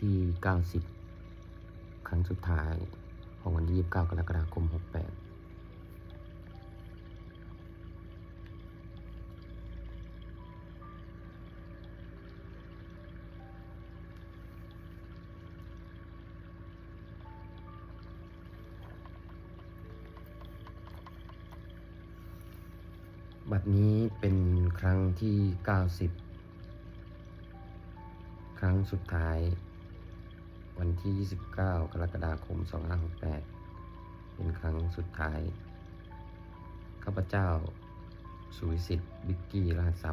ที่ 90 ครั้งสุดท้าย ของวันที่ 29 กรกฎาคม 68บัดนี้เป็นครั้งที่ 90 ครั้งสุดท้าย วันที่ 29 กรกฎาคม 2568 เป็นครั้งสุดท้าย ข้าพเจ้า สุวิสิทธิ์บิกกี้รหัส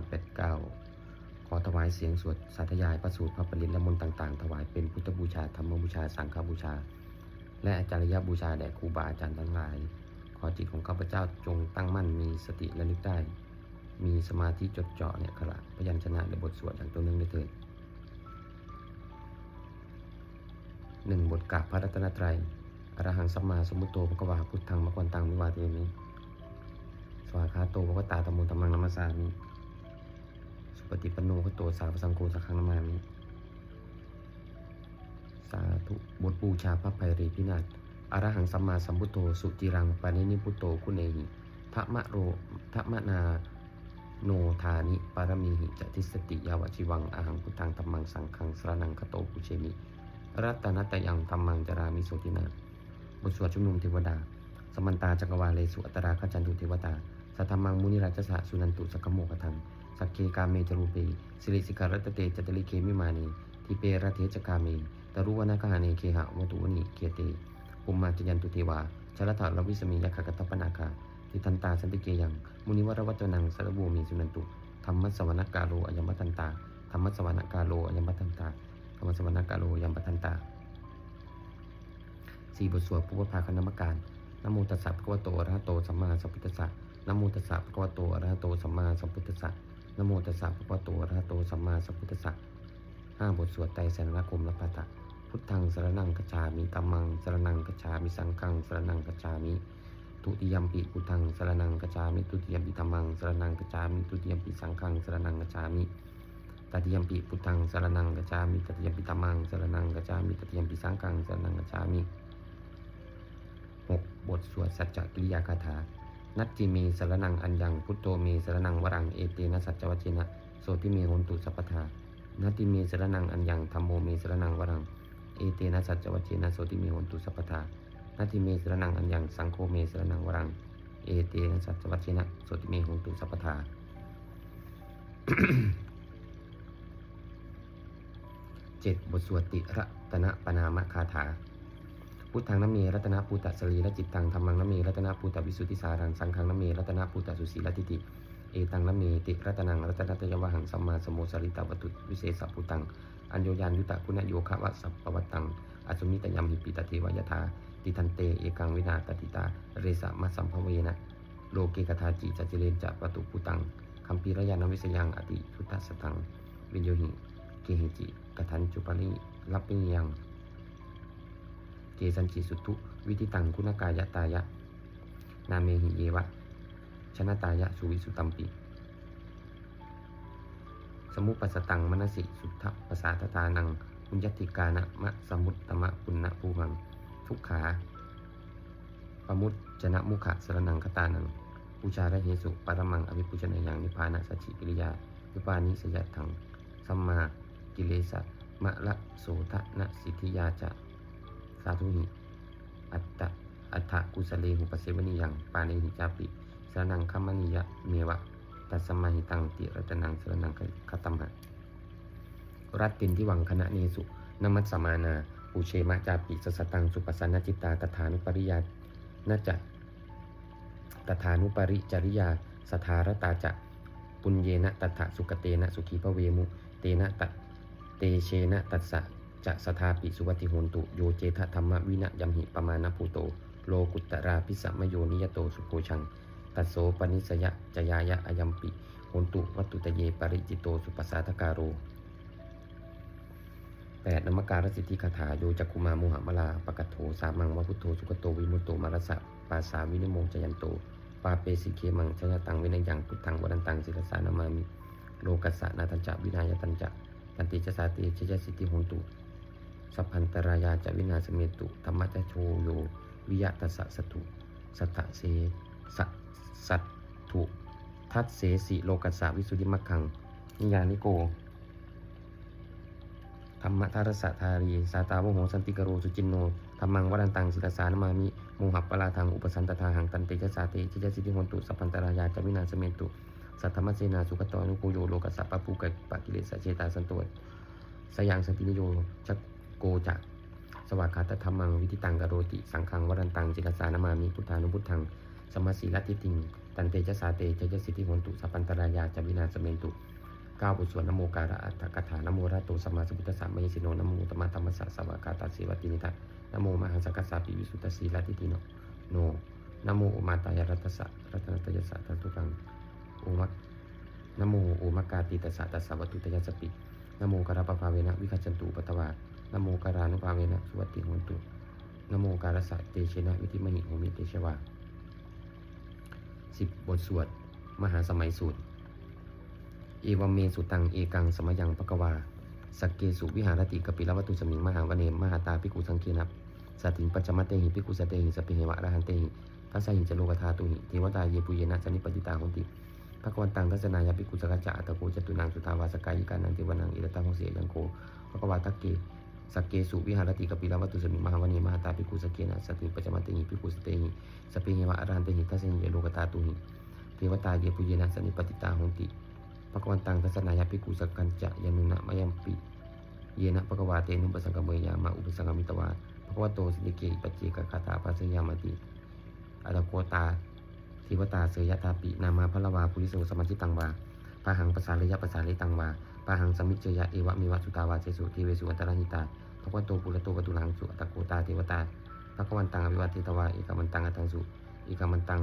389 ขอถวายเสียงสวดสาธยายพระสูตรพระปริตและมนต์ต่างๆ ถวายเป็นพุทธบูชา ธรรมบูชา สังฆบูชา และอาจารยบูชาแด่ครูบาอาจารย์ทั้งหลาย ขอจิตของข้าพเจ้าจงตั้งมั่นมีสติระลึกได้ มีสมาธิจดจ่อเนี่ยขณะพยัญชนะและบทสวดอย่างตัวนึงได้เถิด หนึ่งบทกราบพระรัตนตรัยอรหังสัมมาสมมุตโตภควาพุทธังมะกวันตังมิวาเทมิสวากขาโตภควตาธรรมุธรรมังนัมสสามิสุปฏิปโนภโตสาวสังโฆสักขังนามามิสาธุบทบูชาพระไพรีพินาศอรหังสัมมาสัมพุทโธสุจิรังปานินิพุโตคุณเอหิทะมะโรทะมะนาโนธานิปารมีหิจติสติยาวชิวังอหังพุทธังธรรมังสังฆังสรนังคโตปุเชมิ รัตนัตยังธรรมังจรามิโสตินาบทสวดชุมนุมเทวดา สมันตาจักรวาเลสุอัตราขจันตุเทวตาสัทธรรมังมุนิราชสะสุนันตุสกขโมกทังสักเคกาเมจรูเปสิริสิการัตเตจตลิเคมิมานีทิเปรเทจกาเมตรุวนาคาเนเคหะวตุวนิเกเตปุมมาจยันตุเทวาชลถาลวิสมียคกตปนาคาทิทันตาสันติเกยัง มุนิวรวัตนังสารบูมีสุนันตุธรรมสวรรกาโลอัยมัตันตาธรรมสวรรกาโลอัยมัตันตา รรมสวรรกาโลยัมปทันตาสี่บทสวดพุทธภาคณมการนโมตัสสะภะคะวะโตอะระหะโตสัมมาสัมพุทธัสสะนโมตัสสะภะคะวะโตอะระหะโตสัมมาสัมพุทธัสสะนโมตัสสะภะคะวะโตอะระหะโตสัมมาสัมพุทธัสสะห้าบทสวดไตรสรณคมละปาตะพุทธังสรนังกัจฉามิตัมมังสรนังกัจฉามิสังฆังสรนังกัจฉามิทุติยมปิพุทธังสรนังกัจฉามิทุติยมปิธัมมังสรนังกัจฉามิทุติยมปิสังฆังสรนังกัจฉามิ ตติยมปิพุทธังสรนังกัจฉามิตติยมปิธัมังสรนังกัจฉามิตติยมปิสังฆังสรนังกัจฉามิหกบทสวดสัจจกิริยาคาถา นัตติเมสรนังอัญญังพุทโธเมสรนังวรังเอเตนะสัจจวัจเจนะโสติเมโหนตุสัพพทานัตติเมสรนังอัญญังธรรมโมเมสรนังวรังเอเตนะสัจจวัจเจนะโสติเมโหนตุสัพพทานัตติเมสรนังอัญญังสังโฆเมสรนังวรังเอเตนะสัจจวัจเจนะโสติเมโหนตุสัพพทา เจ็ดบทสวดติระตนะปนามคาถา พุทธังนเมรัตนปูตสรีละจิตตังธรรมังนเมรัตนปูตวิสุทธิสารังสังฆังนเมรัตนปูตสุสีลทิติ เอตังนเมติรัตนังรัตนตยวหังสัมมาสมโมสริตาวัตุวิเศษปุตัง อัญโยยานยุตะคุณโยคะวะสัพปวัตตังอสุมิตยมหิปิตเทวยถาติทันเตเอกังวินาตติตา เรสะมัสัมภเวนะโลเกกทาจิจัจเจเรนจะปตุปุตังคัมปีระยานวิสยังอติทุตสตังวิญโยหิเกหิจิ ทันจุปริรับปิยังเกสัญจิสุทุวิธิตังคุณกายะตายะ นาเมหิเยวะ ชนะตายะสุวิสุตัมปิสมุปัสตังมนสิสุทธปสาทตานังปุญญติกานะมะสมุตตมะปุณณภูมัง ทุกขาปมุตจนะมุขะสรนังคตานังปูชาระเหสุปรมังอภิปุชนยังนิพพานะสัจิกิริยาวิปานิสยถังสัมมา กิเลสะมะละโสทะนะสิทธิยาจะสาธุหิ อัตตะอัฏฐกุสเลหุปเสวนิยังปาเนหิจาปิสรนังคัมมณียะเมวะตัสมาหิตังติรัตนังสรนังคตัมหะรัตตินที่วังคณะเนสุนมัสสมานาปูเชมะจาปิสสตังสุปสันนจิตตาตถานุปริยาน่าจะตถานุปริจริยา สถารตาจะปุญเยนะตถะสุกเตนะสุขีพระเวมุ เตนะต เตเชนะตัสสะจะสถาปิสุวัติโหนตุโยเจทธรรมวินะยัมหิปมาณภูโต โลกุตตราพิสัมโยนิยโตสุโภชัง ตัสโสปนิสยะจยายะอยัมปิโหนตุวัตุตเยปริจิตโตสุปัสสาทการโรแปดนมการสิทธิคาถาโยจักคุมามุหมลาปกัตโถสามังวะพุทโธสุกโตวิมุตโตมารสะปาสาวินิโมจยันโตปาเปสิเคมังชยตังวินัยยังพุทธังวรันตังศิลสานามามิโลกัสสะนาตัญจวินายตัญจะ ตันติจสาติชยสิทธิโหนตุ สัพพันตรายาจะวินาศเมตุธรรมะจะโชโยวิยะตสะสตุสัตตะเสสัสัตถุทัตเสสิโลกัสสะวิสุทธิมัคคัง นิยานิโกธรรมะทารสะทารี สาตาวโหสันติกโรสุจินโนธรรมังวรันตังศิลสานมามิโมหัปปลาทังอุปสันตทาหังตันเตจสาเตจิจสิทธิหนตุสัพพันตรายาจะวินาศเมตุ สัทธรรมเสนาสุขตอนุโกโยโลกัสสะปะปูกะปะกิเลสะเจตาสันตวสยังสันตินิโยจักโกจักสวากาตธรรมังวิธิตังกโรติสังฆังวรันตังจิลสานมามิพุทธานุพุทธังสมมาสีลติติงตันเตจสาเตจจสิทธิหนตุสัพันตรายาจวินาศเมตุก้าวบทสวดนโมการะอัตถกถานโมระโตสัมมาสัมพุทธัสสะมหิสิโนนโมตมะธรรมสสะสวากาตาเสวตินิทัตนโมมหังสกัสสะปิวิสุทธสีลติติโนโนนโมอุมาตายรัตสสะรัตนตยสสะทันตุกัง โอมักนโมโอมกาติตสสะตัสสะวัตถุตยสสปินโมการะปภาเวนะวิคัจจันตุปัตวานโมการานุภาเวนะสุวัติโหนตุนโมการะสะเตชนะวิธิมหิโหมิเตชวาสิบบทสวด มหาสมัยสูตร เอวเมสุตังเอกังสมยังปะกวาสักเกสุวิหารติกปิลวัตุสมิงมหาวเนมมหาตาภิกขุสังเกนับสัตถิงปัจจมัตเตหิภิกขุสเตหิสพเพเหวะอรหันเตหิทัสสะหิจโลกธาตุหิเทวตาเยปุเยนะสนิปติตาหนติ ภควตังทัศนายาภิกุสกัจจะอัตโกจตุนังสุทาวาสกายิกานังเทวนังอิรตังโหเสยังโกภควาทักเกสักเกสุวิหารติกปิลวัตุสมิมหาวเนมมหาตาภิกุสเกนะสติปัจจมัตเตหิภิกุสเตหิสเพเหวะอรหันเตหิทัสสะหิจโลกธาตุหิเทวตาเยปุเยนะสนิปติตาหนติปะกวันตังทัศนายาภิกุสกันจะยานุนะมยัมปิเยนะปะกวาเตนุปสังกเมยามาอุปสังกมิตวาปะกวาโตสิเกปัจเจกคาตาปัสยามติอัตโกตา ทิวตาเสยตาปินามาพระวาปุริโสสมัจิตังวาปะหังปสาเลยะปสาเลยตังวาปะหังสมิจเจยะเอวะมิวะสุตาวาเจสุทีเวสุอัตตรหิตาปะกวาโตปุระโตปตุลังสุอัตโกตาเทวตาปะกวันตังอภิวัติตวาเอกมันตังอัตังสุเอกมันตัง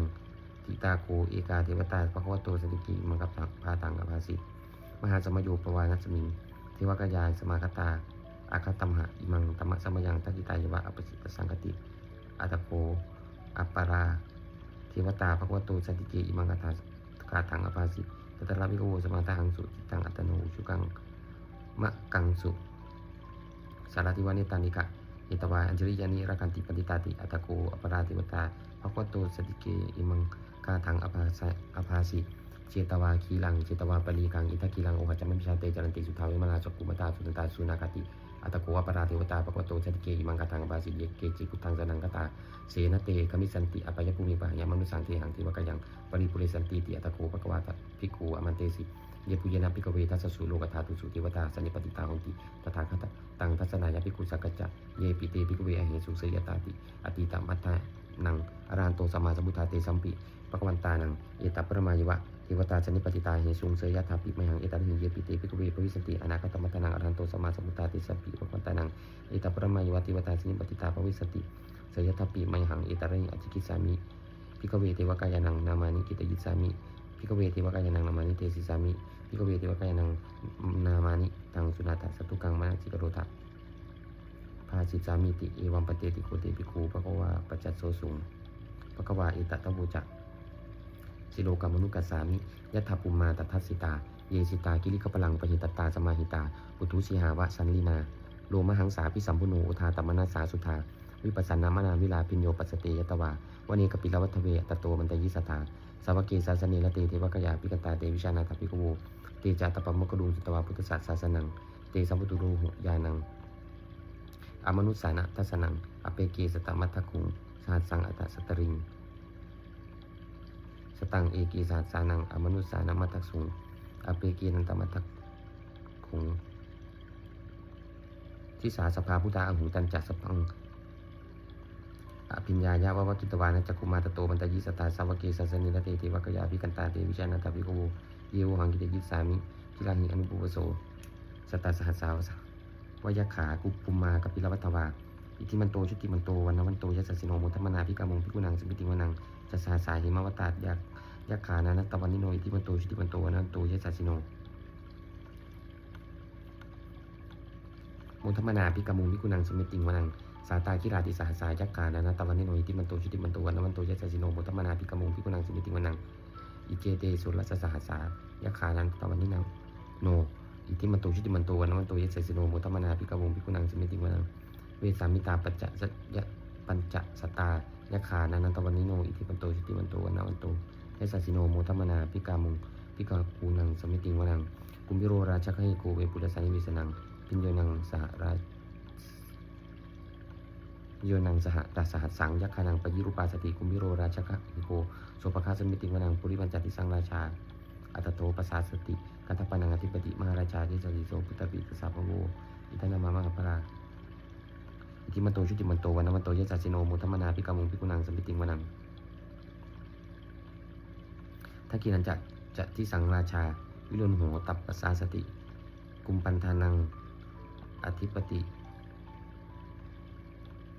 ทิตาโคเอกาเทวตาปะกวาโตสลิกิมังคับพาตังอภาสิมหาสมโยปวานัสมิงเทวกายายสมาคตาอาคตัมหะอิมังธรรมะสมยังทักิตายวะอปสิตสังกติอัตโกอัปปารา วตาภควโตสันติเกอิมังคาถาคาถังอภาสิตตระวิโกสมาทาหังสุจิตังอัตโนชุกังมะกังสุสารติวานิตานิกะเอตวาอัญจริยานิรักันติปฏิตาติอัตโกอัปราเทวตาภควโตสันติเกอิมังคาถังอภาสอภาสิเจตวาคีลังเจตวาปรีกังอิทักคีลังโอหัจจามิชาเตจรันติสุทาวิมาลาสกุมตาสุนตาสุนาคติ อัตโกวปราเทวตาปะกวโตชัติเกอิมังกตังบาสิเยเกจิกุตังสนังกตาเสนเตกมิสันติอปยภูมิปะยามนุสังเทหังเทวกยังปริปุเรสันติติอัตโกปะกวาตภิกขุอมันเตสิเยปุเยนะภิกเวทัสสุโลกธาตุสุเทวตาสันนิปติตาหนติตถาคตตังทัศนายาภิกขุสักกัจะเยปิเตภิกเวอเหสุเสยตาติอติตามัตตานังอรหันโตสัมมาสัมพุทธาเตสัมปิ ปะกวันตานัง เอตัปปรมายวะเทวตาชนิปติตาเหสุงเสยยะถาปิมหังเอตันหิเยปิเตปิตุเวปวิสันติอนาคตมัตตานังอรันโตสมาสัมพุทธาติสัพพิปะวันตานัง เอตัปปรมายวะเทวตาชนิปติตาปวิสันติเสยยะถาปิมหังเอตันหิอจิกิสามิพิกเวเทวกายานังนามานิกิตยิสามิพิกเวเทวกายานังนามานิเตสิสามิพิกเวเทวกายานังนามานิตังสุนาตสัตตุกังมานะจิกโรทะภาสิสามิติเอวัมปเตติโคเตปิคูปะกวาปัจจัตโสสุงปะกวาเอตตะบูจัก สิโลกามนุกัสสามิยัตถปุมมาตทัสสิตา เยสิตา กิริขพลังปหิตตาสมาหิตา ปุถุสิหาวะสันลีนา โลมหังสาพิสัมพุโนอุทาตมนาสาสุธา วิปัสสนามนาวิลาปิญโยปัสสเตยตวาวันนี้กปิลวัตเวตโตมันตยิสตาสาวกเกสาสเนละเตเทวกยาปิกตาเตวิชานาถปิกโวเตจาตปมกดูสุตวาพุทธศาสนัง เตสัมพุตุรูหยานัง อมนุสานะทัสนัง อเปเกสตมัตถคุงสหัสังอัตตสตริง สตังเอกีสาสานังอมนุสสานามัตตสุงอเปกีนันตมัตตคุงทิสาสภาพุทธาอหุตันจัสสพังอภิญญายาวะวกิตวานะจักกุมาตโตมันตยิสตาสาวกเกสัสนิรเตเทวกยาภิกันตาเตวิชานาตาภิกโวเยวหังกิเตยิสามิทิลาหิอนุปุวโสสตาสหัสสาวสวยขากุปุมมากับพิรวัตวาอิทิมันโตชุติมันโตวันนวันโตยัสสสิโนมุทัมนาภิกามงภิกุนังสมิติวนัง จะสาสายหิมาวตายักยักขานานัตตวันนิโนอิทิมันโตชุติมันโตวันนันโตยสัสิโนมุทมมนาภิกามุงพิกุนังสมิติงวนังสาตาคิราติสาสายยักขานานัตตวันนิโนอิทิมันโตชุติมันโตวันนันโตยสัสิโนมุทมมนาภิกามุงพิกุนังสมิติงวนังอิเจเตสุรสสหัสสายักขานันตวันนิโนโนอิทิมันโตชุติมันโตวันมันโตเยสสสิโนโมทัมนาพิกาวงพิกุนังสมิติวนังเวสามิตาปัจจะสยะปัญจสตา ยะขานันตวันนิโน อิทิมันโตชุติมันโตวันมันโตเยสสสิโนโมทัมมนาพิกามุงพิกาคูนังสมิติวนังกุมพิโรราชคหิโกเวปุตสันนิวิสนังพิญโยนังสหราโยนังสหตัสสหัสสังยักขานังปยิรุปาสติกุมพิโรราชคะอิโกโสภคาสมิติวนังปุริปัญจติสังราชาอัตโตปัสสาสติกัตถปนังอธิปติมหาราชาที่สติโสพุทธปิตสาภโวอิทนามามะปะรา ทิมันโตชุติมันโตวันนมันโตเยสัสิโนมุทมนาพิกามุงพิกุนังสมิติวนังถ้ากินันจะจะที่สังราชา วิรุณโหตับปสาสติ กุมปันธานัง อธิปติ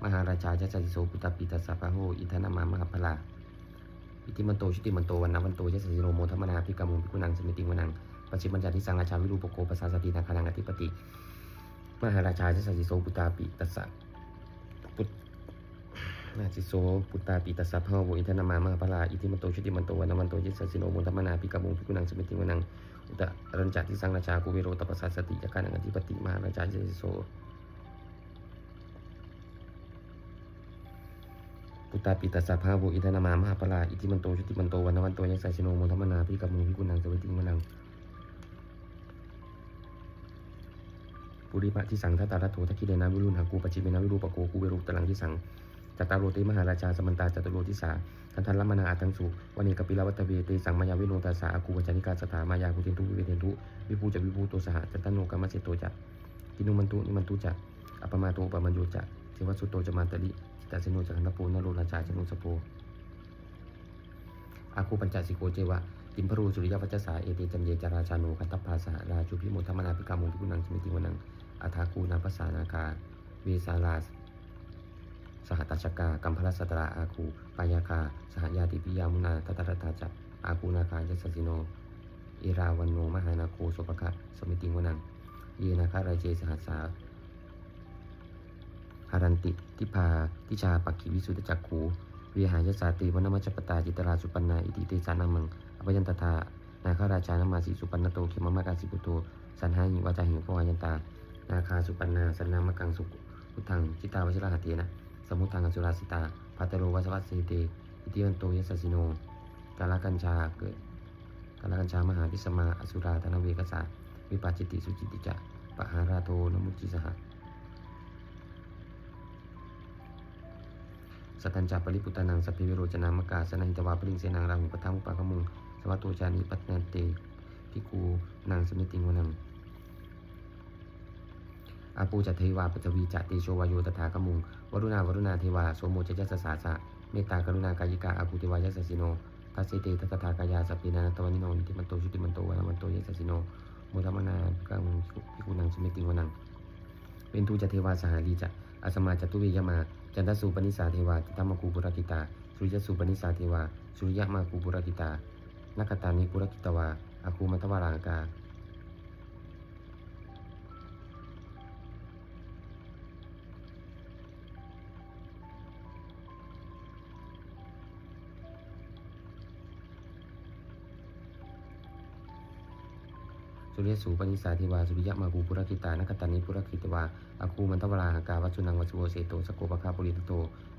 มหาราชาจะสติโสพุทธปิตสาภโวอิทนามามะปะราอิติมันโตชุติมันโตวันนะวันโตเยสสิโนโมทัมมนาพิกามุงพิกุนังสมิติวนังปัจฉิมัญจทิสังราชาวิรูปโกปสาสตินาคานังอธิปติ มหาราชาเยสสิโสปุตตาปิตัสสะ นาสิโสปุตตาปิตัสสะพะโวอินทนามามหาปลาอิติมันโตชุติมันโตวันนวันโตเยสสิโนโมทัมมนาพิกามุงพิกุนังสมิติวนังอุตรัญจทิสังราชากุเวโรตปัสาสตินาคานังอธิปติมหาราชาเยสสิโสปุตตาปิตัสสะภาโวอินทนามามหาปลาอิติมันโตชุติมันโตวันนวันโตยัสสิโนโมทัมมนาพิกามุงพิกุนังสวิติงมนังปุริปะที่สังทัตตารัตโถทักขิเดนะวิรุณหากูปจิเมนะวิรูปโกกูเวรุตลังที่สัง จตตาโรติมหาราชาสมันตาจตตโรติสาทันทันละมนาอาตังสุวันนี้กปิลาวัตเวเตสังมายาวิโนตาสาอากูวัจานิกาสถามายาภูตินทุวิเวเทนทุวิภูจะวิภูโตสหจัตตโนกรรมเสโตจะกินุมันตุนิมันตุจะอัปมาโตปะมันโยจะเทวสุโตจะมันตลิจตาสิโนจักันตโปนโรราชาชนุสโปอาคูปัญจสิโกเจวะติมพรูสุริยวัจสาเอเตจัมเยจาราชาโนคันตปาสหราชูพิโมธรรมนาภิกามุพิกุนังสมิติวนังอาทาคูนาภาษานาคาเวสาลาส สหตัชกา กัมพลสตราอาคูปายาคา สหยาติปิยามุนาตตรตาจักอาคูนาคายสสิโนอิราวันโนมหานาโคโสภคะสมิติงวนัง เยนาคาราเจสหัสสาหารันติทิพาทิชาปักขิวิสุทธจักขูวิหายสาติวนมัจปตาจิตราสุปันนาอิติเตสานามังอภยันตถานาคาราชานามาสีสุปันนโตเขมมะกาสิปุโตสันหาหิวาจาหิวพวายันตา นาคาสุปันนาสันนามกังสุพุทังจิตาวชิระหะเทนะ สมุทังอสุราสิตาพัตโรวัชวัสเสเตอิติวันโตยัสสสิโนกาลกัญชาเกิดกาลกัญชามหาพิสมาอสุราธนเวกสาวิปัสจิติสุจิติจะปะหาราโทนมุจิสหะสัตตัญจาปริปุตานังสัพพิวิโรจนามกาสนันตวาปริงเสนังราหุปทังุปากมุงสวัตโตจานิปัตนันเตพิกูนางสมิติงวนัง อาปูจัตเทวาปัจจวีจัตเตโชวายโยตถากมุงวรุณาวรุณาเทวาโสโมจจัสสาสะเมตตากรุณากายิกาอากูเทวายัสสิโนทัสเสเตทัตถากายาสัพพินานตวานิโนนิติมันโตชุติมันโตวานามันโตยัสสิโนโมทัมมนากังพิกูนางสมิติงวนังเป็นทูจเทวาสหารีจะอาสมาจตุเวยมา จันทสุปนิสาเทวาติธรรมกูปุรกิตา สุริยสุปนิสาเทวา สุริยมากูปุรกิตานักตานิปุรกิตวาอาคูมัตวารางกา สุริยสูปนิสาเทวาสุริยะมากูปุรกิตานักตานิปุรกิตวาอาคูมันตวารากาวัจจุนังวัจจุโวเสโตสโกปะคาปุริตโต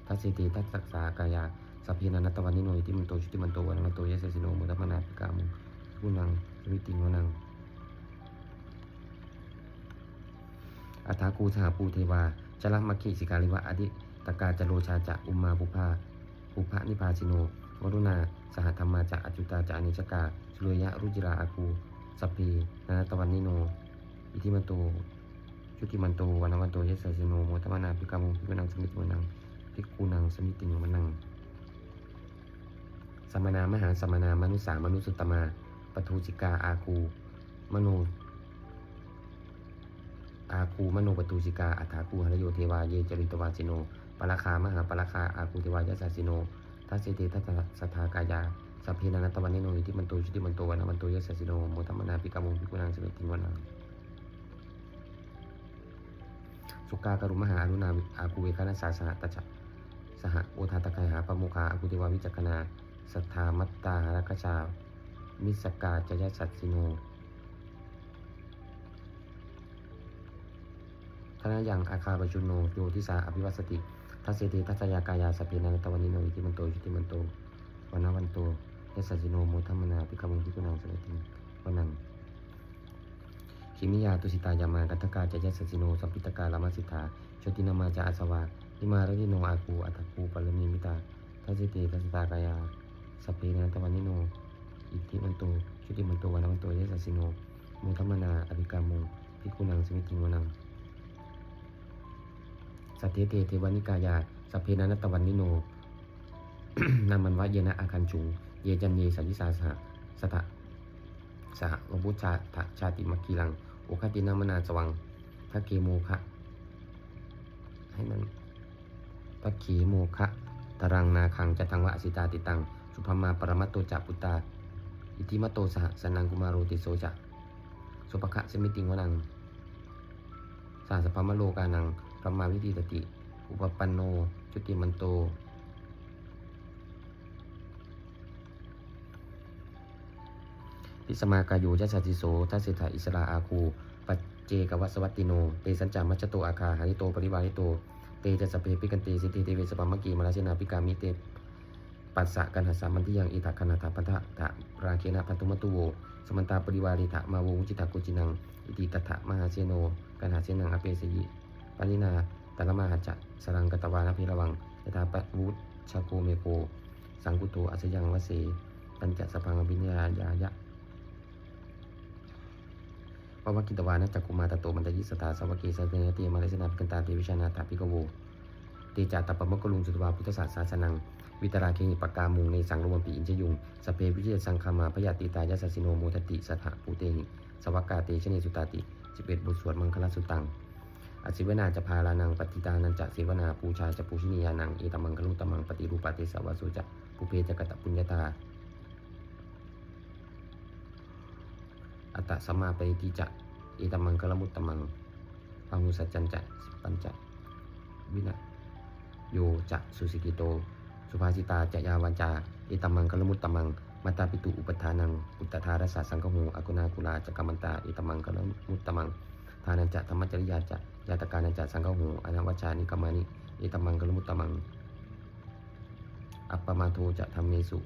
ทัสเสติทัสสักษากายาสัพเพนันตวันนิโนอิติมันโตชุติมันโตวันมันโตยะเสสิโนมุตมนาปิกามุกุนังสวิติงวนังอัฏฐากูสหปูเทวาจรมัคคิสิกาลิวะอดิตกาจโรชาจะอุมมาภุภาภุภะนิพาชิโนวรุณา สหธรรมาจะอจุตาจะอนิจกาสุรยะรุจิราอากู สัพเพนันตวันนิโน อิทิมันโตชุติมันโตวันวันโตเยะเสสิโนมุตมนาปิกามุพิกนังสมิติวนังพิกูนังสมิติงวนังสมณามหาสมณามนุสามนุสุตตมาปทูจิกาอาคู มโนอาคูมโนปตูจิกาอัฏฐาคูหรโยเทวาเยจริตวาสิโนปราคามหาปราคาอาคูเทวายาสาสิโนทัสเสเตทัสสทากายา สัพเพนันตวันนิโนอิทิมันโตชุติมันโตวันมันโตยาสาสิโนโมทัมมนาปิกามุงปิกุนังสมิติงวนังสุกากรุมหาอรุณาอาคูเวคานาสาสหตจจสหโอทาตกายหาปมุขาอาคูเทวาวิจักนาสัทธามัตตาหรคชามิสกาจยสัสสิโนทนายังอาคาปชุนโนโยทิสาอภิวัสติทัสเสติทัสยากายาสพเพนันตวันนิโนอิติมันโตยุติมันโตวันนวันโต ยสสจิโนโมทัมมนาปิกมังพิกุนังสรติวันังคิมิยาตุสิตายามากัตถกาจะยสสจิโนสัมปิตกาลามาสิทธาโชตินามาจาอาสวาอิมารติโนอาคูอัตถคูปะลมีมิตาทัสเติทัสตากายาสพเพนันตวันนิโน อิติมันโตชุติมันโตวันนวันโตเยสสจิโนโมทัมมนาอภิกามุงพิกุนังสมิติงวนังสัตเทเตเทวานิกายาสพเพนันตวันนิโนนามันวะเยนะอาคันจุง เยจันเยสันติสาสหสถะสหวบุชาทะชาติมักคีลัง โอคตินามนาสวังทักเกโมคะให้มันทักขีโมคะตรังนาคังจะทังวะอสิตาติตัง สุภมาปรมัตโตจัปุตตา อิติมัตโตสหสนังกุมารโรติโสจะสุปคะสมิติงวนังสาสพมโลกานังพระมาวิธีตติ อุปปันโน จุติมันโต พิสมากายุจัสสติโสทัสสิทาอิสราอาคูปัจเจกวัสวัตติโน เตสัญจามัจโตอาคาหานิโตปริวาริโต เตจะสพเพปิกันเตสิทธิเตเวสปามกีมาลาเชนาปิกามิเตปัสสะกันหัสามันที่ยังอิทัคนาถาปันทะถะราเคนะพันตุมตุโวสมันตาปริวาริถะมาววุจิตากุจินัง อิติตถะมหาเสโนกันหาเสนังอเปสยิปานินาตละมาหะจะสรังกตวานาภิระวังยถาปะวุชาโกเมโกสังกุโตอัสยังวเสปัญจสพังอภิญญายายะ ปวกิตวานะจักกุมาตโตมันตยิสตาสวกเกสเนเตมาเลสนาพิกันตาเทวิชานาถาปิกโวเตจาตปะมะกลุงสุตวาพุทธศาสสาสนัง วิตราเคหิปกามุงในสังโรมปีอินจยุงสเปวิเจสังคามาพยาติตายาสสิโนโมทติสถาปูเตหิสวักกาเตชเนสุตาติสิบเอ็ดบทสวดมังคลสุตังอสิวนาจะพาลานังปฏิตานันจะเสวนาปูชาจะปูชินียานังเอตมังคลุตมังปฏิรูปาเตสวาสุจะปุเพจะกตปุญญาตา อัตตสัมมาปฏิติจะเอตมังคลมุตตมังปังุสัจจันจะปัญจะวินะโยจะสุสิกิโต สุภาสิตาจะยาวันจาเอตมังคลมุตตมังมาตาปิตุอุปทานังอุตตารสสสังคโหอกุณากุลาจะกรรมันตาเอตมังคลมุตตมังทานันจะธรรมจริยาจะยาตการันจะสังฆหูอนาวัชชานิกรรมานิเอตมังกลมุตตมัง อัปปมาโทจะธรรมเมสุ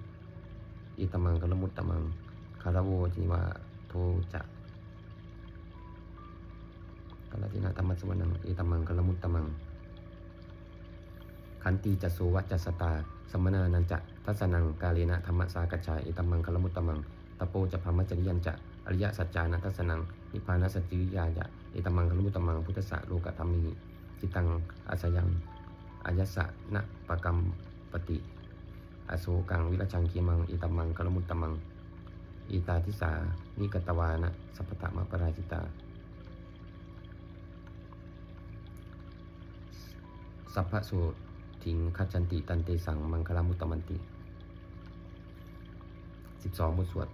เอตมังกลมุตตมังคารโวจิวา ทจะกาลตินาธรรมสวรนังเอตมังกลมุตตมัง ขันตีจะโสวะจะสตา สมนานันจะทัสนังกาเลนะธรรมสากจายเอตมังกลมุตตมังตโปจะพรหมจริยันจะอริยสัจจานัทัสนังนิพพานัสสจิวิยายะเอตมังคลุมุตตมังพุทธะโลกธรรมิจิตังอาสยังอายสสะนะปะกรรมปฏิ อโศกังวิรชังคีมังเอตมังคลมุตตมัง อีตาทิสา นิกตวานะ สัพพะมะปราจิตา สัพพะโสถิงคัจจันติตันเตสังมังคลามุตตมันติสิบสองบทสวด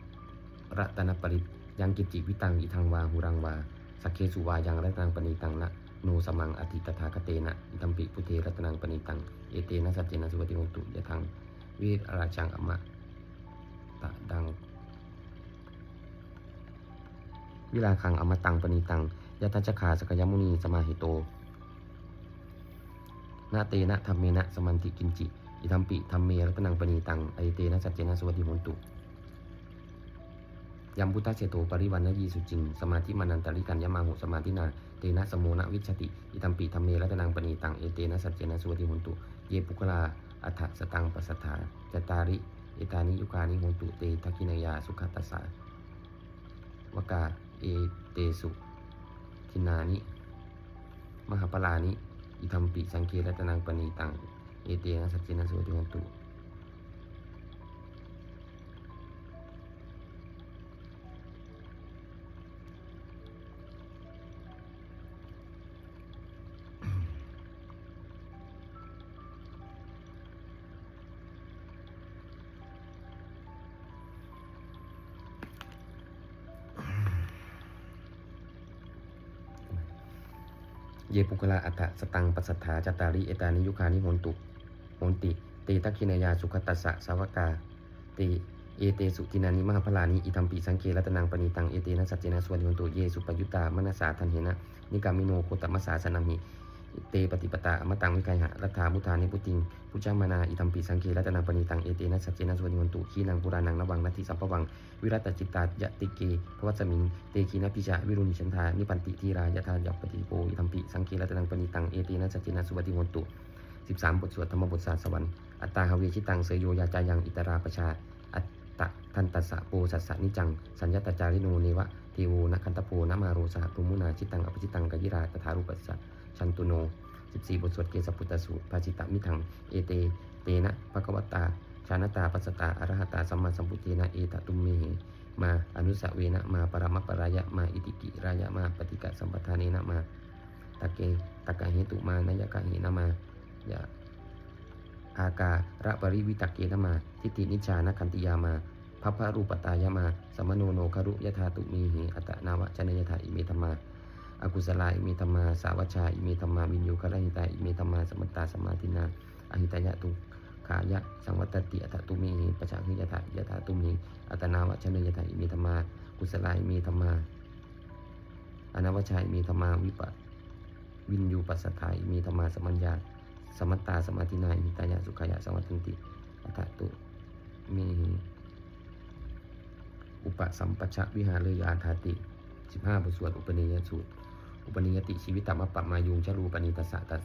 รัตนปริตยังกิจจิวิตังอิทังวาหุรังวา สักเคสุวายังรัตนังปณิตังนะโนสมังอธิตถาคเตนะอิตัมปิพุเทรัตนังปณิตัง เอเตนะสัจเจนะสุวติโหตุยะทังวิราชังอมะตะดัง วิราคังอมตังปณิตังยะทัจจคาสกยมุนีสมาหิโตนาเตนะธรรมเมนะสมันติกินจิ อิทัมปิธรรมเมรัตนังปณิตังอเตนะสัจเจนะสุวติโหตุยัมพุทธเจโตปริวันนยีสุจิง สมาธิมานันตริกันยมาหุสมาธินา เตนะสมโมนะวิชติ อิตัมปิธรรมเมรัตนังปณีตังเอเตนะสัจเจนะสุวติหุนตุ เยปุคลาอัฏฐสตังปัสสถาจตาริ เอตานิยุคานิหุนตุเตทักินายาสุขตัสสาวกา เอเตสุ ทินานิ มหาปลานิ อิทัมปิสังเครัตนังปณีตัง เอเตนะสัจเจนะสุวติวันตุ เยปุกลาอัฏฐสตังปัสสัทธาจตาริเอตานิยุคานิโหนตุโหนติตีตักขินายาสุขตัสสะสาวกาติเอเตสุตินานิมหาพลานิอิทัมปีสังเกรัตนังปณิตังเอเตนะสัจเจนะสวนวันตุเยสุปยุตตามนัสสาทันเหนะนิกามิโนโคตมัสสาสนามิ เตปฏิปตาอมตังวิกายหะรัฐามุทานิพุติงพุจามานาอิทัมปิสังเกรัตนังปณิตังเอเตนะสัจเจนะสวนวันตุขีนังปุรานังนวังนัตถิสัมปวัง วิรัตจิตตายติเกพวัสมิงเตคีนปิจาวิรุณิชันทานิปันติทีรายะทานยปฏิโปอิทัมปิสังเกรัตนังปณิตังเอเตนะสัจเจนะสุวัติวันตุ13บสามบทสวดธรรมบทศาสวรรค์อัตตาหเวชิตังเสยโยยาจายังอิตราประชาอัตตะทันตัสสะโปสัสสะนิจัง สัญญาตจาริโนเนวะเทโวนะคันตโปนะมาโรสหปุมุนาชิตังอภิชิตังกยิราตถารุปัสสะ ชันตุโน 14 บทสวดเกสปุตตสูตรภาจิตะมิถัง เอเต เตนะภะคะวตตาชาณตาปัสตาอรหตาสัมมาสัมพุทเทนะ เอตตุมเมมาอนุสเวนะมาปรมัปรายะมาอิติกิรายะมาปฏิกะสัมปทาเนนะมาตะเกตะกะเหตุมานายกะเหนะมายะอาการะปริวิตกเกนมา ทิฏฐินิจานคันติยามาพัพพรูปตายามา สมโนโนคารุยธาตุมีหิอัตนาวะชนยธาอิเมธมา อากุศลาอิเมธรรมาสาวัชชาอิเมธรรมาวินยูคารหิตาอิเมธรรมาสมตตาสมาธินาอหิตายะตุขายะสังวัตติอัตตุมีหิปะชาหิยธายธาตุมีอัตนาวะชนยธาอิเมธรรมากุศลาอิเมธรรมาอนาวชชาอิเมธรรมาวิปวินยูปัสสทาอิเมธรรมาสมัญญาสมัตตาสมาธินาอิตายะสุขายะสังวัตติติอัตตุมีอุปสัมปชะวิหารเลยาธาติ 15บทสวดอุปนิยสูตร อุปนิยติชีวิตตมะปะมายุงชลูปณิตสสะตัส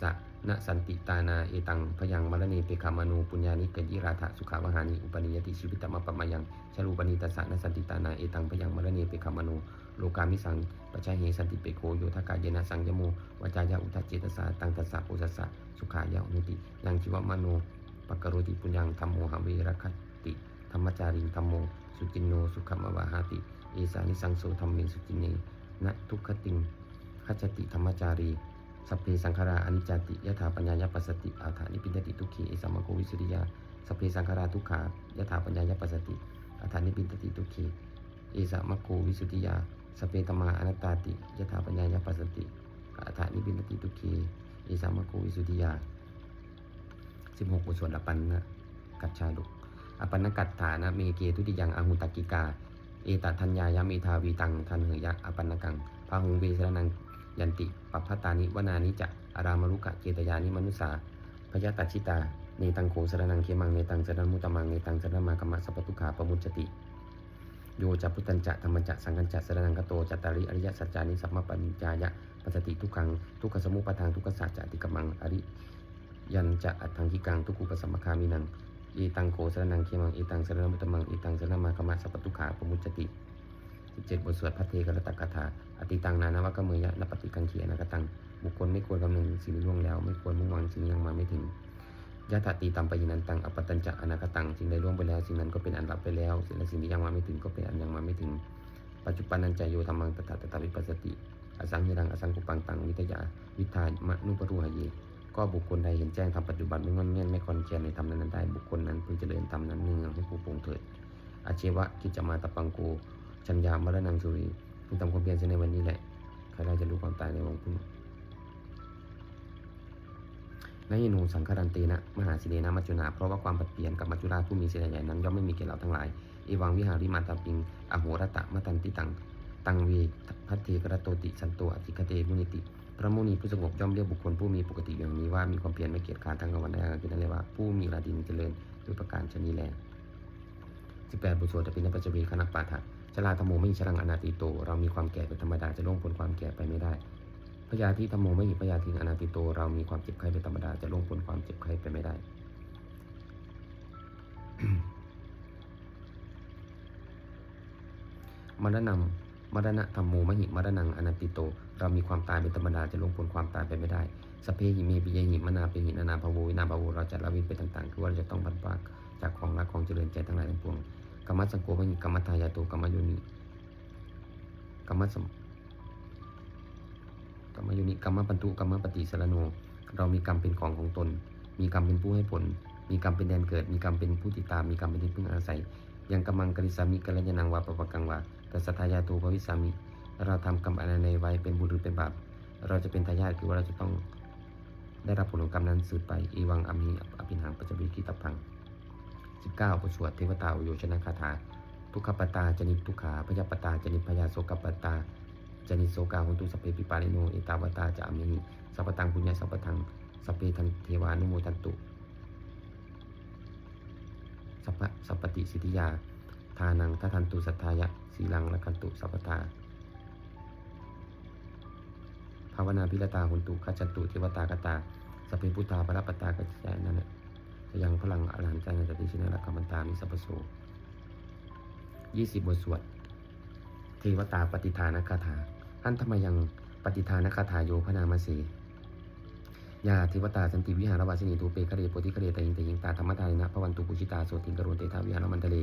สะนะสันติตานาเอตังพยังมรณีเปคามานูปุญญานิกยิราธะสุขาวหานิอุปนิยติชีวิตตมะปะมายังชลูปณิตสสะนะสันติตานาเอตังพยังมรณีเปคามานูโลกามิสังปชาเหสันติเปโคโยทากายเยนะสังยโมวจายะอุทจเจตสาตังตัสสะโอสสะสุขายะอุติยังชีวมโนปกกโรติปุญญังธรรมโมหะเวรคติธรรมจาริงธรรมโมสุจินโนสุขมวาหาติเอสานิสังโสธรรมเมสุจินเน นะทุกขติงขจติธรรมจารี สัพเพสังขาราอนิจจติยถาปัญญายปัสสติอาถานิปินติทุกขีเอสัมมโกวิสุริยาสัพเพสังขาราทุกขายถาปัญญายปัสสติอาถานิปินติทุกขีเอสัมมโกวิสุริยาสพเพตมาอนัตตาติยถาปัญญายปัสสติอาถานิปินติทุกขีเอสัมมโกวิสุริยา16บหกบทสวดอปันนะกัจจาลุกอปันนกัตถานะเมเกทุติยังอาหุตกิกา เอตทัญญายามิทาวีตังทันเหยะอปันนกังพาหุงเวสรนังยันติปัพพตานิวนานิจะอารามรุกะเจตยานิมนุสาพยาตัชิตาเนตังโกสรนังเคมังเนตังสรนมุตมังเนตังสรนมากรรมะสัพพทุขาปมุจติโยจะพุทธัญจะธรรมจะสังกัญจะสรนังกโตจัตตาริอริยสัจจานิสัมมาปัญญายะปัสสติทุกขังทุกขสมุปทางทุกขสัจจะติกมังอริยันจะอัตถังคิกังทุกุปสัมมคามินัง อีตังโกสรนังเคมังเอตังสรนมุตมังเอตังสรนมากรรมะสัพพทุขาปมุจติ17บเจ็ดบทสวดพระเทกรตกถาอติตังนานวะกเมยะนปฏิกังเขียนกตัง บุคคลไม่ควรกำนึงสิ่งล่วงแล้ว ไม่ควรมุ่งหวังสิ่งยังมาไม่ถึงยะถาตีตามปยินันตังอปตัญจะอนาคตังสิ่งใดล่วงไปแล้ว สิ่งนั้นก็เป็นอันลับไปแล้วสิ่งใดสิ่งที่ยังมาไม่ถึงก็เป็นอันยังมาไม่ถึง ปัจจุบันนันจโยธรรมังตถาตถาวิปัสสติอสังหิรังอสังกุปังตังวิทยาวิทามนุปรุหเย ก็บุคคลใดเห็นแจ้งทำปัจจุบันไม่งอนเงียนไม่คอนเคียนในธรรมนั้นได้บุคคลนั้นพึงเจริญธรรมนั้นเนืองให้ผู้ปรุงเถิดอาเชวะกิจจมาตปังโกชัญญามรณังสุรีพึงทำความเพียรเช่นในวันนี้แหละใครเราจะรู้ความตายในวันพรุ่งและยนูสังคารันเตนะมหาสิเนนะมัจจุนาเพราะว่าความผัดเปลี่ยนกับมัจจุราชผู้มีเสียใหญ่นั้นย่อมไม่มีแก่เราทั้งหลายเอวังวิหาริมาตาปิงอโหรตะมะตันติตัง ตังเวพัทเทกระโตติสันโตอธิคเตมุนิติ พระมุนีผู้สงบย่อมเรียกบุคคลผู้มีปกติอย่างนี้ว่ามีความเพียรไม่เกียจคร้านทั้งกลางวันและกลางคืนนั่นเลยว่าผู้มีราดินเจริญด้วยประการชนีแล18บุตรโสตปินปัจจเวคณะปาฐะชราธรรมโมไม่ชรังอนาติโต เรามีความแก่เป็นธรรมดาจะล่วงพ้นความแก่ไปไม่ได้พยาธิธรรมโมไม่หิพยาธิอนาติโต เรามีความเจ็บไข้เป็นธรรมดาจะล่วงพ้นความเจ็บไข้ไปไม่ได้มรณะมรณะธรรมโมมหิมรณังอนันติโต เรามีความตายเป็นธรรมดาจะล่วงพ้นความตายไปไม่ได้สเพหิเมปิยหิมนาเปหินานาภโวินาภโวเราจะละว้นไปต่างๆคือว่าเราจะต้องบันปากจากของรักของเจริญใจทั้งหลายทั้งปวงกรรมสังโกมหิกรรมทายาโตกรรมโยนิกรรมสมกรรมโยนิกรรมปันตุกรรมปฏิสารโน เรามีกรรมเป็นของของตน มีกรรมเป็นผู้ให้ผล มีกรรมเป็นแดนเกิด มีกรรมเป็นผู้ติดตาม มีกรรมเป็นที่พึ่งอาศัย ยังกำมังกริสามิกัลยานังวาปปะกังวาแต่สัทธายาโตภวิสามิ เราทำกรรมอะไรในไว้เป็นบุญหรือเป็นบาปเราจะเป็นทายาทคือว่าเราจะต้องได้รับผลของกรรมนั้นสืบไปอีวังอมิอภินังปัจจบิกิตพัง 19บทสวดเทวตาอุโยชนะคาถา ทุกขปตาจนิทุกขาพยาปตาจนิพยาโสกปตาจนิโสกาหุนตุสเพปิปาลิโนเอตาวตาจะอมหิสัพพตังปุญญาสัพพทังสพเพทันเทวานุโมทันตุสัพพสัพปติสิทธิยา ทานังทัทันตุสัทธายะสีลังละกันตุสัพพตา วนาพิรตาหุนตุกัจจันตุเทวตากตาสพเพพุทธาปรปตากัจจายนั่นแหละจะยังพลังอรหันต์ใจในจติชนะละกัมมันตามิสัพพโสยี่สิบบทสวดเทวตาปฏิทานคาถาอันธรรมยังปฏิทานคาถาโยพนามาสียาเทวตาสันติวิหารวาสินีทูเปคเรโพธิคเรตยิงตยิงตาธรรมทานินะพระวันตุปุชิตาโสติงกโรนเตทาวิหารมันทะเล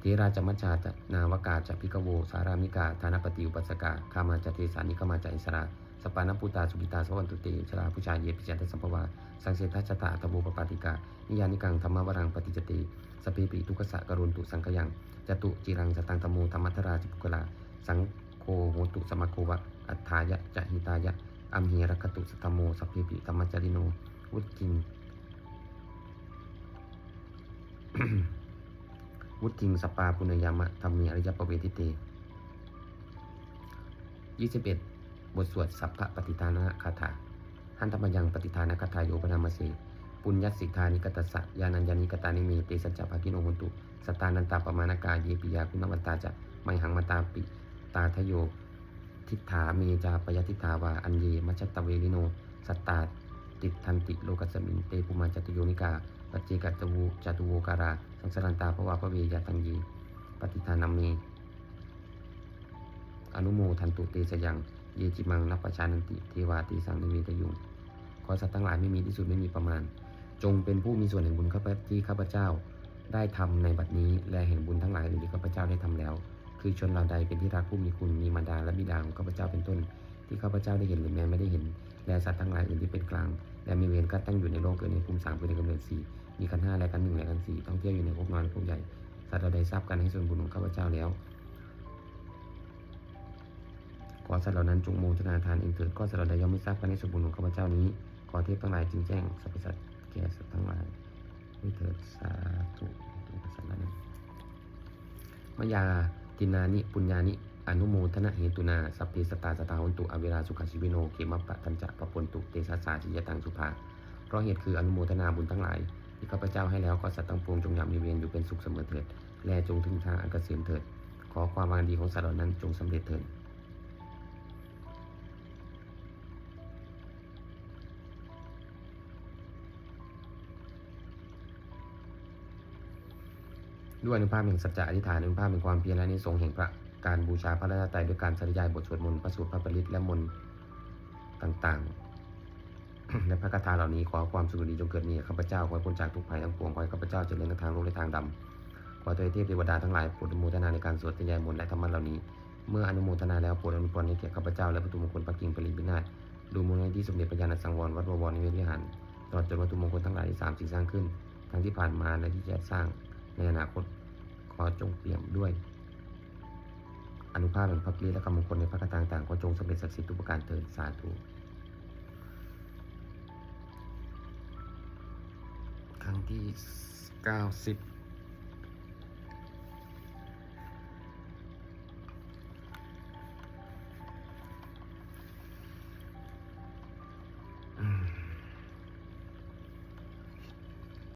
เทราจมัจจาจนาวกาจพิกโว สารามิกาธานปฏิอุปัสกาคามาจเทสานิกมาจอิสรา สปานาปุตาสุกิตาสวันตุเตชราผู้ชายเยปิจันทสัมภวาสังเสทัชตาตะโบปปาติกา นิยานิกังธรรมวรังปฏิจติสเปปิทุกสะกรุณตุสังขยังจตุจิรังสตังตโมธรรมัทราจิปุกลา สังโฆโหตุสมโควะ อัฏฐายะจะหิตายะอัมเหรคตุสตมโมสเพปิธรรมจริโนวุฒิงวุฒิงสปาปุณยามะธรรมีอริยปเวทิเต 21 บทสวดสัพพะปฏิทานะคาถาหันธรรมยังปฏิทานะคาถาโยปนามเสปุญญสิกขานิกตัสสะยานัญญานิกตานิเมเตสัจจภากิโนหุนตุสตานันตาปมานากาเยปิยาคุณวันตาจะไมหังมาตาปิตาทโยทิฏฐาเมจาปยทิฏฐาวาอันเยมัจจตเวลิโนสตตาติทันติโลกัสมิงเตปุมาจตุโยนิกาปัจเจกัตวูจตุโวการา สังสารันตาภวาภเวยาตังยีปฏิทานามีอนุโมทันตุเตสยัง เยจิมังนับประชานันติ เทวาตีสังนิเวทยุงขอสัตว์ทั้งหลายไม่มีที่สุดไม่มีประมาณ จงเป็นผู้มีส่วนแห่งบุญข้าพที่ข้าพเจ้าได้ทำในบัดนี้และแห่งบุญทั้งหลายอื่นที่ข้าพเจ้าได้ทำแล้ว คือชนเหล่าใดเป็นที่รักผู้มีคุณมีมารดาและบิดาของข้าพเจ้าเป็นต้น ที่ข้าพเจ้าได้เห็นหรือแม้ไม่ได้เห็น และสัตว์ทั้งหลายอื่นที่เป็นกลาง และมีเวรก็ตั้งอยู่ในโลกเกิดในภูมิสามเกิดในกำเนิดสี่มีกันห้าและกันหนึ่งและกันสี่ต้องเที่ยวอยู่ในภพน้อยและภพใหญ่สัตว์เราใดทราบกันให้ส่วนบุญของข้าพเจ้าแล้ว อสัตว์เหล่านั้นจงโมทนาทานเองเถิดก็สัตว์เราใดย่อมไม่ทราบกันให้ส่วนบุญของข้าพเจ้านี้ ขอเทพทั้งหลายจึงแจ้งสรรพสัตว์แก่สัตว์ทั้งหลายด้วยเถิดสาธุทุกสัตว์นั้นมยาตินานิปุญญานิอนุโมทนะเหตุนาสัพเพสตาสตาวันตุอเวราสุขชิวิโนเขมปะตัญจะปะปนตุเตสะสาจิยตังสุภาเพราะเหตุคืออนุโมทนาบุญทั้งหลายที่ข้าพเจ้าให้แล้วก็สัตว์ทั้งปวงจงยำมีเวียนอยู่เป็นสุขเสมอเถิด และจงถึงทางอันเกษมเถิด ขอความวางดีของสัตว์เหล่านั้นจงสำเร็จเถิด ด้วยอนุภาพแห่งสัจจะอธิษฐานอนุภาพแห่งความเพียรและนิสงส์แห่งพระการบูชาพระราชไตรด้วยการสาธยายบทสวดมนต์พระสูตรพระปริตและมนต์ต่างๆ และพระคาถาเหล่านี้ขอความสุขดีจงเกิดมีข้าพเจ้าขอให้พ้นจากทุกภัยทั้งปวงขอให้ข้าพเจ้าเจริญในทางโลกและทางดำขอเทวเทพเทวดาทั้งหลายโปรดอนุโมทนาในการสวดทยายมนต์และธรรมะเหล่านี้ เมื่ออนุโมทนาแล้วโปรดอนุพรให้แก่ข้าพเจ้าและประตูมงคลปักกิ่งปริบินาศดูมูลนิธิสมเด็จพระญาณสังวรวัดบวรนิเวศวิหารตลอดจนวัตถุมงคลทั้งหลายที่สามสิ่งสร้างขึ้น ทั้งที่ผ่านมาและที่จะสร้าง ในอนาคตขอจงเปี่ยมด้วย อนุภาพแห่งพระปรีและกำมงคลในพระคาถาต่างๆขอจงสำเร็จศักดิ์สิทธิ์ทุกประการเถิดสาธุครั้งที่ 90